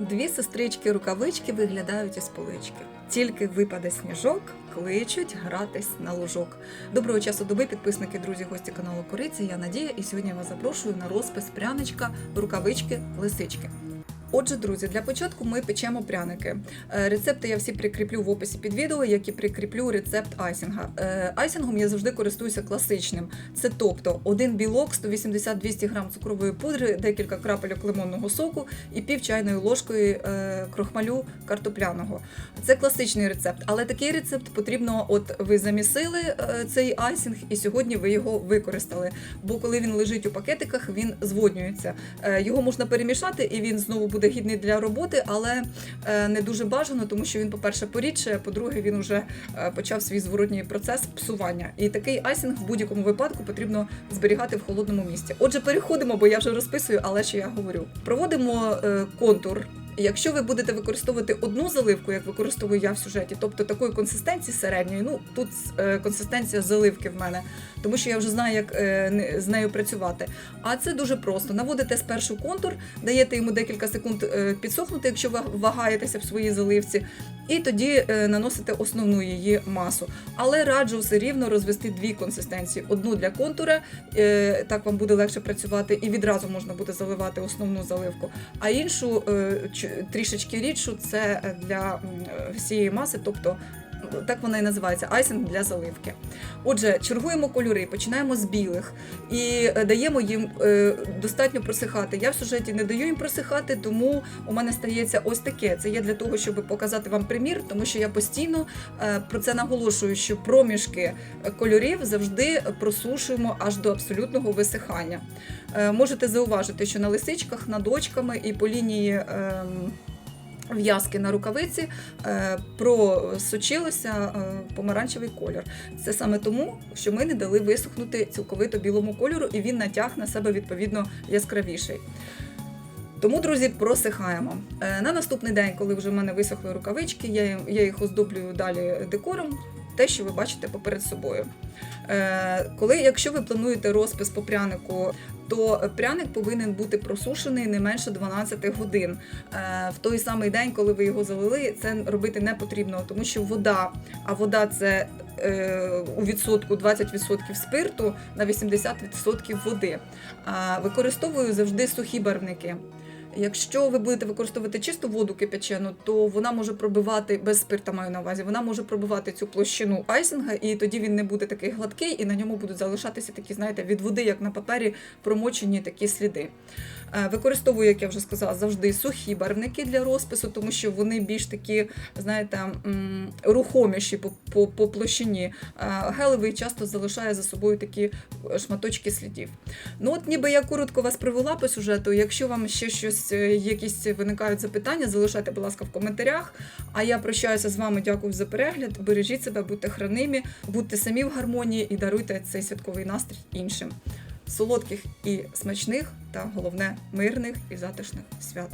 Дві сестрички рукавички виглядають із полички. Тільки випаде сніжок, кличуть гратись на лужок. Доброго часу доби, підписники, друзі, гості каналу Кориці. Я Надія, і сьогодні я вас запрошую на розпис пряничка, рукавички, лисички. Отже, друзі, для початку ми печемо пряники. Е, Рецепти я всі прикріплю в описі під відео, як і прикріплю рецепт айсінга. Е, Айсінгом я завжди користуюся класичним. Це тобто один білок, 180-200 грам цукрової пудри, декілька крапельок лимонного соку і пів чайної ложкою е, крохмалю картопляного. Це класичний рецепт, але такий рецепт потрібно, от ви замісили цей айсінг, і сьогодні ви його використали. Бо коли він лежить у пакетиках, він зводнюється. Його можна перемішати, і він знову буде гідний для роботи, але е, не дуже бажано, тому що він, по-перше, порідше, по-друге, він вже е, почав свій зворотній процес псування. І такий айсінг в будь-якому випадку потрібно зберігати в холодному місці. Отже, переходимо, бо я вже розписую, але що я говорю. Проводимо е, контур. Якщо ви будете використовувати одну заливку, як використовую я в сюжеті, тобто такої консистенції середньої, ну тут е, консистенція заливки в мене, тому що я вже знаю, як е, з нею працювати. А це дуже просто. Наводите спершу контур, даєте йому декілька секунд е, підсохнути, якщо ви вагаєтеся в своїй заливці, і тоді наносите основну її масу. Але раджу все рівно розвести дві консистенції: одну для контура, так вам буде легше працювати, і відразу можна буде заливати основну заливку, а іншу трішечки рідшу це е, для всієї маси, тобто. Так вона і називається айсинг для заливки. Отже, чергуємо кольори, починаємо з білих і е, даємо їм е, достатньо просихати. Я в сюжеті не даю їм просихати, тому у мене стається ось таке. Це є для того, щоб показати вам примір, тому що я постійно е, про це наголошую, що проміжки кольорів завжди просушуємо аж до абсолютного висихання. Можете зауважити, що на лисичках, над очками і по лінії. В'язки на рукавиці е, просочилося е, помаранчевий кольор. Це саме тому, що ми не дали висохнути цілковито білому кольору, і він натяг на себе відповідно яскравіший. Тому, друзі, просихаємо. Е, На наступний день, коли вже в мене висохли рукавички, я їх оздоблюю далі декором, те, що ви бачите поперед собою. Е, Коли, якщо ви плануєте розпис по прянику, то пряник повинен бути просушений не менше 12 годин. Е, В той самий день, коли ви його залили, це робити не потрібно, тому що вода, а вода це е, у відсотку 20% спирту на 80% води. Використовую завжди сухі барвники. Якщо ви будете використовувати чисту воду кипячену, то вона може пробивати без спирта маю на увазі, вона може пробивати цю площину айсинга, і тоді він не буде такий гладкий, і на ньому будуть залишатися такі, знаєте, від води, як на папері, промочені такі сліди. Е, Використовую, як я вже сказала, завжди сухі барвники для розпису, тому що вони більш такі, знаєте, рухоміші по, по, по площині. Е, Гелевий часто залишає за собою такі е, шматочки слідів. Ну от ніби я коротко вас привела по сюжету. Якщо вам ще щось, якісь виникають запитання, залишайте, будь ласка, в коментарях. А я прощаюся з вами, дякую за перегляд. Бережіть себе, будьте хранимі, будьте самі в гармонії і даруйте цей святковий настрій іншим. Солодких і смачних, та головне мирних і затишних свят.